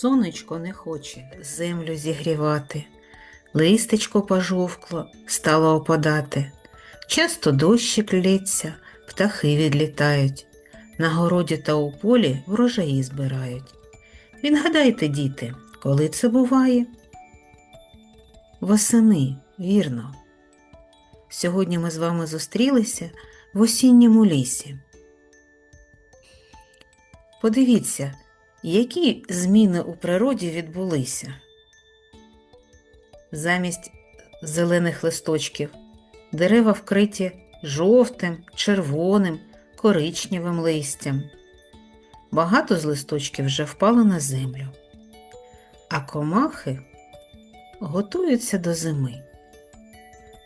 Сонечко не хоче землю зігрівати, листечко пожовкло, стало опадати. Часто дощик лється, птахи відлітають, на городі та у полі врожаї збирають. Відгадайте, діти, коли це буває? Восени, вірно. Сьогодні ми з вами зустрілися в осінньому лісі. Подивіться, які зміни у природі відбулися. Замість зелених листочків дерева вкриті жовтим, червоним, коричневим листям. Багато з листочків вже впало на землю, а комахи готуються до зими.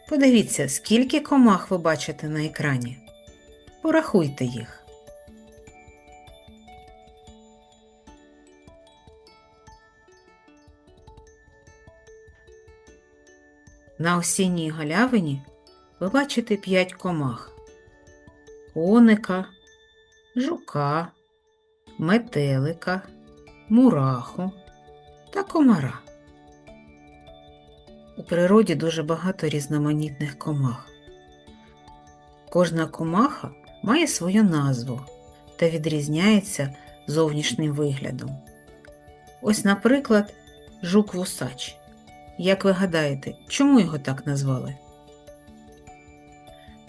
Подивіться, скільки комах ви бачите на екрані. Порахуйте їх. На осінній галявині ви бачите п'ять комах: коника, жука, метелика, мураху та комара. У природі дуже багато різноманітних комах. Кожна комаха має свою назву та відрізняється зовнішнім виглядом. Ось, наприклад, жук-вусач. Як ви гадаєте, чому його так назвали?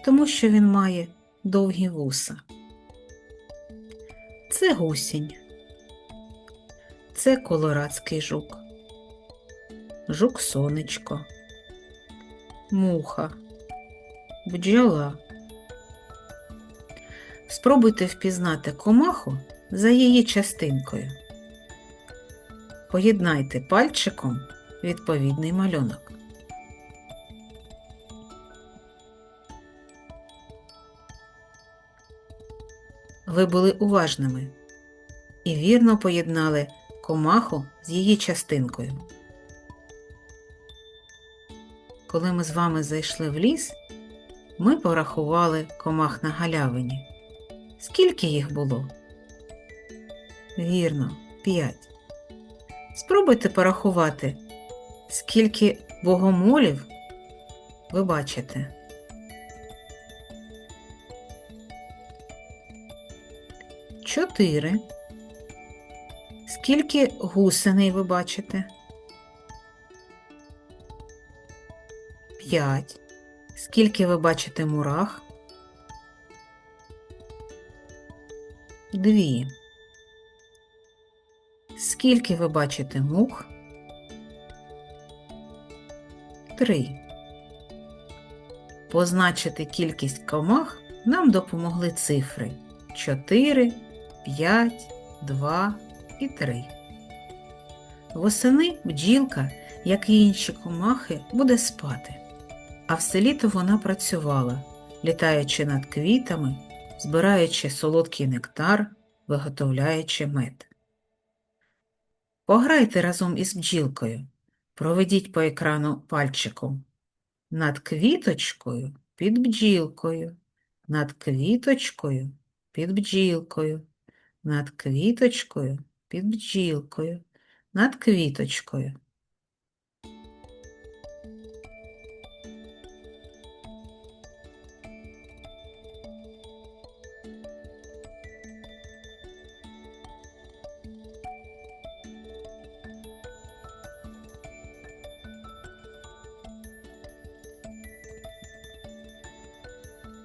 Тому що він має довгі вуса. Це гусінь. Це колорадський жук. Жук сонечко. Муха. Бджола. Спробуйте впізнати комаху за її частинкою. Поєднайте пальчиком відповідний малюнок. Ви були уважними і вірно поєднали комаху з її частинкою. Коли ми з вами зайшли в ліс, ми порахували комах на галявині. Скільки їх було? Вірно, п'ять. Спробуйте порахувати, скільки богомолів ви бачите. Чотири. Скільки гусеней ви бачите? П'ять. Скільки ви бачите мурах? Дві. Скільки ви бачите мух? Три. Позначити кількість комах нам допомогли цифри 4, 5, 2 і 3. Восени бджілка, як і інші комахи, буде спати, а все літо вона працювала, літаючи над квітами, збираючи солодкий нектар, виготовляючи мед. Пограйте разом із бджілкою. Проведіть по екрану пальчиком. Над квіточкою під бджілкою, над квіточкою під бджілкою, над квіточкою під бджілкою, над квіточкою.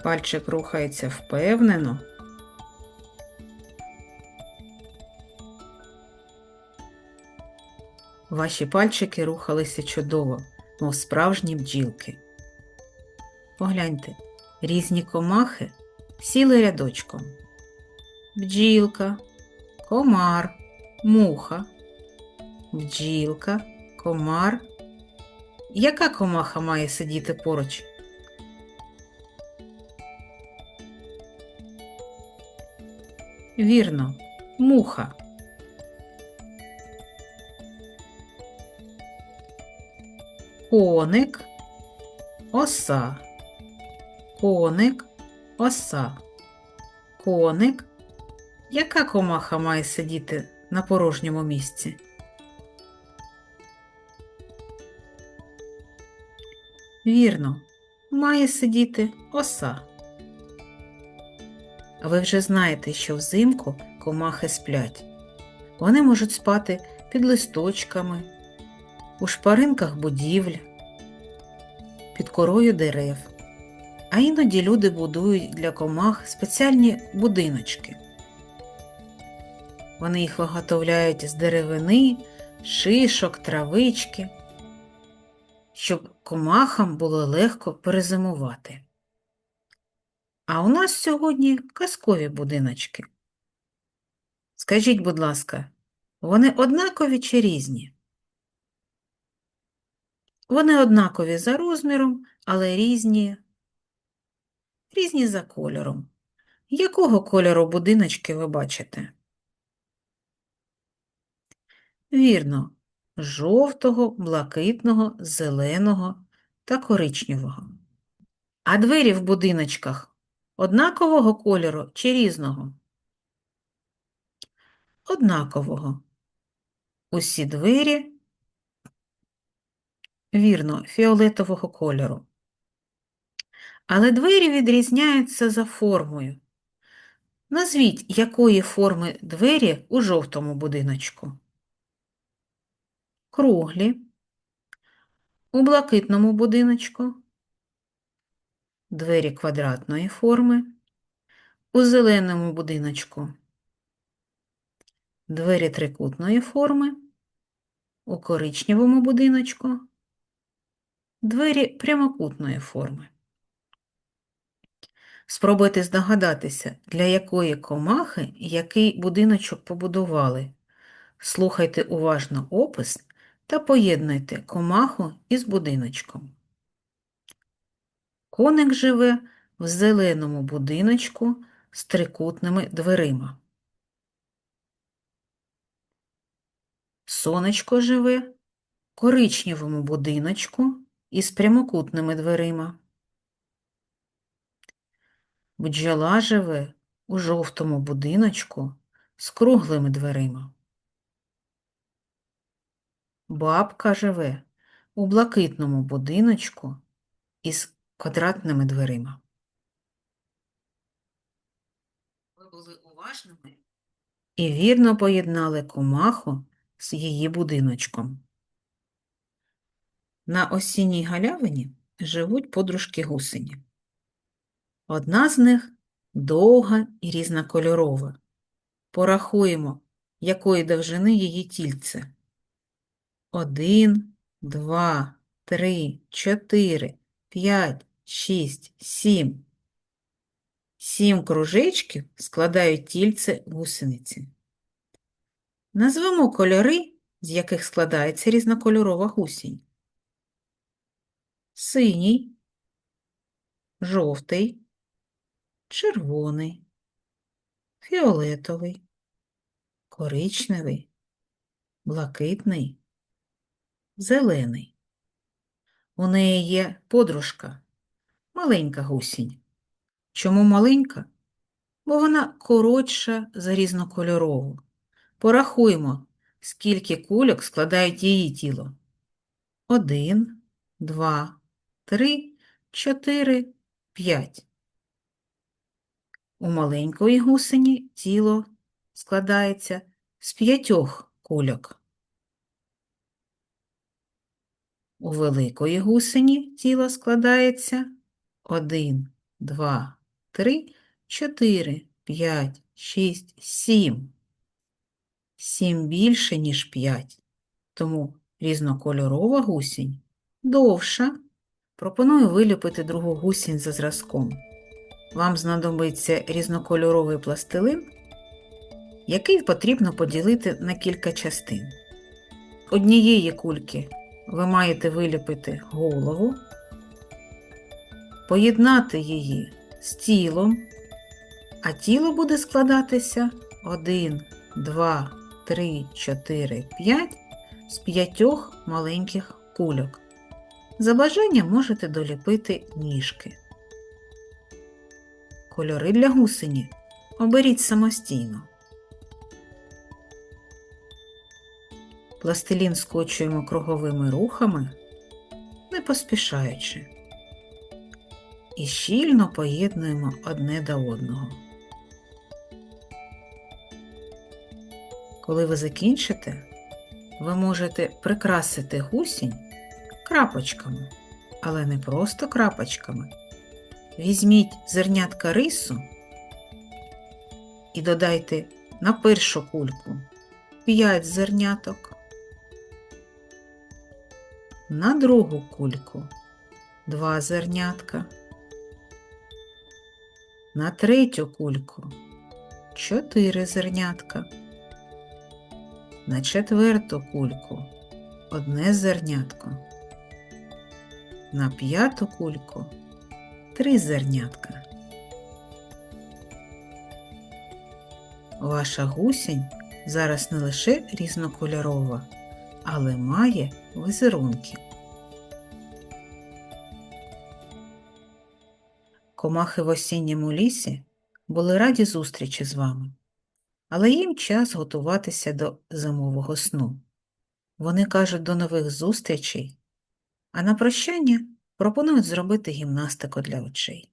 Пальчик рухається впевнено. Ваші пальчики рухалися чудово, мов справжні бджілки. Погляньте, різні комахи сіли рядочком. Бджілка, комар, муха, бджілка, комар. Яка комаха має сидіти поруч? Вірно, муха. Коник, оса, коник, оса, коник. Яка комаха має сидіти на порожньому місці? Вірно, має сидіти оса. Ви вже знаєте, що взимку комахи сплять. Вони можуть спати під листочками, у шпаринках будівель, під корою дерев. А іноді люди будують для комах спеціальні будиночки. Вони їх виготовляють з деревини, шишок, травички, щоб комахам було легко перезимувати. А у нас сьогодні казкові будиночки. Скажіть, будь ласка, вони однакові чи різні? Вони однакові за розміром, але різні, різні за кольором. Якого кольору будиночки ви бачите? Вірно, жовтого, блакитного, зеленого та коричневого. А двері в будиночках однакового кольору чи різного? Однакового. Усі двері, вірно, фіолетового кольору. Але двері відрізняються за формою. Назвіть, якої форми двері у жовтому будиночку. Круглі. У блакитному будиночку двері квадратної форми. У зеленому будиночку двері трикутної форми. У коричневому будиночку двері прямокутної форми. Спробуйте здогадатися, для якої комахи який будиночок побудували. Слухайте уважно опис та поєднуйте комаху із будиночком. Коник живе в зеленому будиночку з трикутними дверима. Сонечко живе в коричневому будиночку із прямокутними дверима. Бджола живе у жовтому будиночку з круглими дверима. Бабка живе у блакитному будиночку із квадратними дверима. Ви були уважними і вірно поєднали комаху з її будиночком. На осінній галявині живуть подружки гусені. Одна з них довга і різнокольорова. Порахуємо, якої довжини її тільце. Один, два, три, чотири, п'ять, шість, сім. Сім кружечків складають тільце гусениці. Назвемо кольори, з яких складається різнокольорова гусінь. Синій, жовтий, червоний, фіолетовий, коричневий, блакитний, зелений. У неї є подружка, маленька гусінь. Чому маленька? Бо вона коротша за різнокольорову. Порахуємо, скільки кульок складають її тіло. Один, два, три, чотири, п'ять. У маленької гусені тіло складається з п'ятьох кульок. У великої гусені тіло складається один, два, три, чотири, п'ять, шість, сім. Сім більше, ніж п'ять, тому різнокольорова гусінь довша. Пропоную виліпити другу гусінь за зразком. Вам знадобиться різнокольоровий пластилин, який потрібно поділити на кілька частин. Однієї кульки ви маєте виліпити голову, поєднати її з тілом, а тіло буде складатися 1, 2, 3, 4, 5 з п'ятьох маленьких кульок. За бажанням можете доліпити ніжки. Кольори для гусені оберіть самостійно. Пластилін скочуємо круговими рухами, не поспішаючи. і щільно поєднуємо одне до одного. Коли ви закінчите, ви можете прикрасити гусінь крапочками, але не просто крапочками. Візьміть зернятка рису і додайте на першу кульку 5 зерняток, на другу кульку. 2 зернятка, на третю кульку. 4 зернятка, на четверту кульку. Одне зернятко, на п'яту кульку. Три зернятка. Ваша гусінь зараз не лише різнокольорова, але має візерунки. Комахи в осінньому лісі були раді зустрічі з вами, але їм час готуватися до зимового сну. Вони кажуть до нових зустрічей, а на прощання пропонують зробити гімнастику для очей.